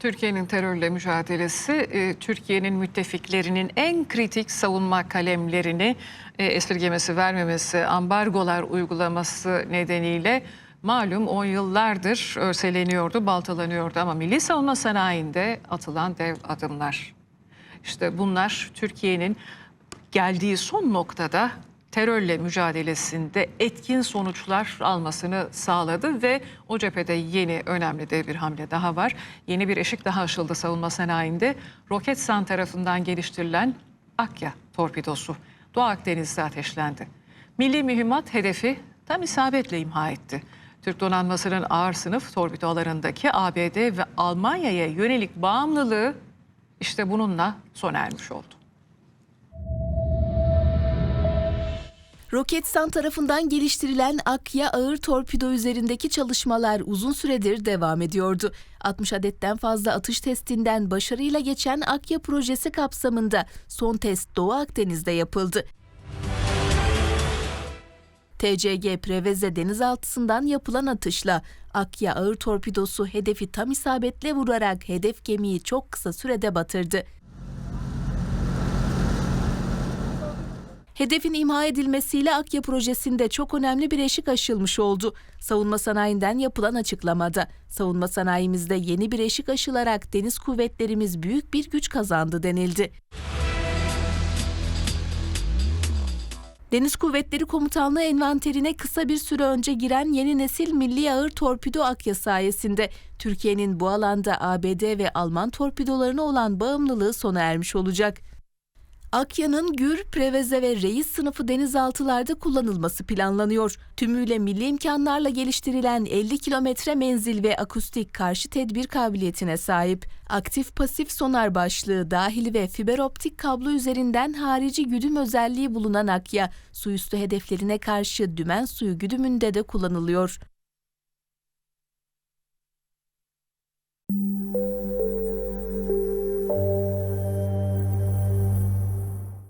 Türkiye'nin terörle mücadelesi, e, Türkiye'nin müttefiklerinin en kritik savunma kalemlerini e, esirgemesi, vermemesi, ambargolar uygulaması nedeniyle malum 10 yıllardır örseleniyordu, baltalanıyordu ama milli savunma sanayinde atılan dev adımlar. İşte bunlar Türkiye'nin geldiği son noktada terörle mücadelesinde etkin sonuçlar almasını sağladı ve o cephede yeni önemli de bir hamle daha var. Yeni bir eşik daha aşıldı savunma sanayinde. Roketsan tarafından geliştirilen Akya torpidosu Doğu Akdeniz'de ateşlendi. Milli mühimmat hedefi tam isabetle imha etti. Türk donanmasının ağır sınıf torpidolarındaki ABD ve Almanya'ya yönelik bağımlılığı işte bununla sona ermiş oldu. Roketsan tarafından geliştirilen Akya ağır torpido üzerindeki çalışmalar uzun süredir devam ediyordu. 60 adetten fazla atış testinden başarıyla geçen Akya projesi kapsamında son test Doğu Akdeniz'de yapıldı. TCG Preveze denizaltısından yapılan atışla Akya ağır torpidosu hedefi tam isabetle vurarak hedef gemiyi çok kısa sürede batırdı. Hedefin imha edilmesiyle Akya projesinde çok önemli bir eşik aşılmış oldu. Savunma sanayinden yapılan açıklamada, savunma sanayimizde yeni bir eşik aşılarak deniz kuvvetlerimiz büyük bir güç kazandı denildi. Deniz Kuvvetleri Komutanlığı envanterine kısa bir süre önce giren yeni nesil milli ağır torpido Akya sayesinde Türkiye'nin bu alanda ABD ve Alman torpidolarına olan bağımlılığı sona ermiş olacak. Akya'nın Gür, Preveze ve Reis sınıfı denizaltılarda kullanılması planlanıyor. Tümüyle milli imkanlarla geliştirilen 50 kilometre menzil ve akustik karşı tedbir kabiliyetine sahip. Aktif pasif sonar başlığı dahil ve fiber optik kablo üzerinden harici güdüm özelliği bulunan Akya, su üstü hedeflerine karşı dümen suyu güdümünde de kullanılıyor.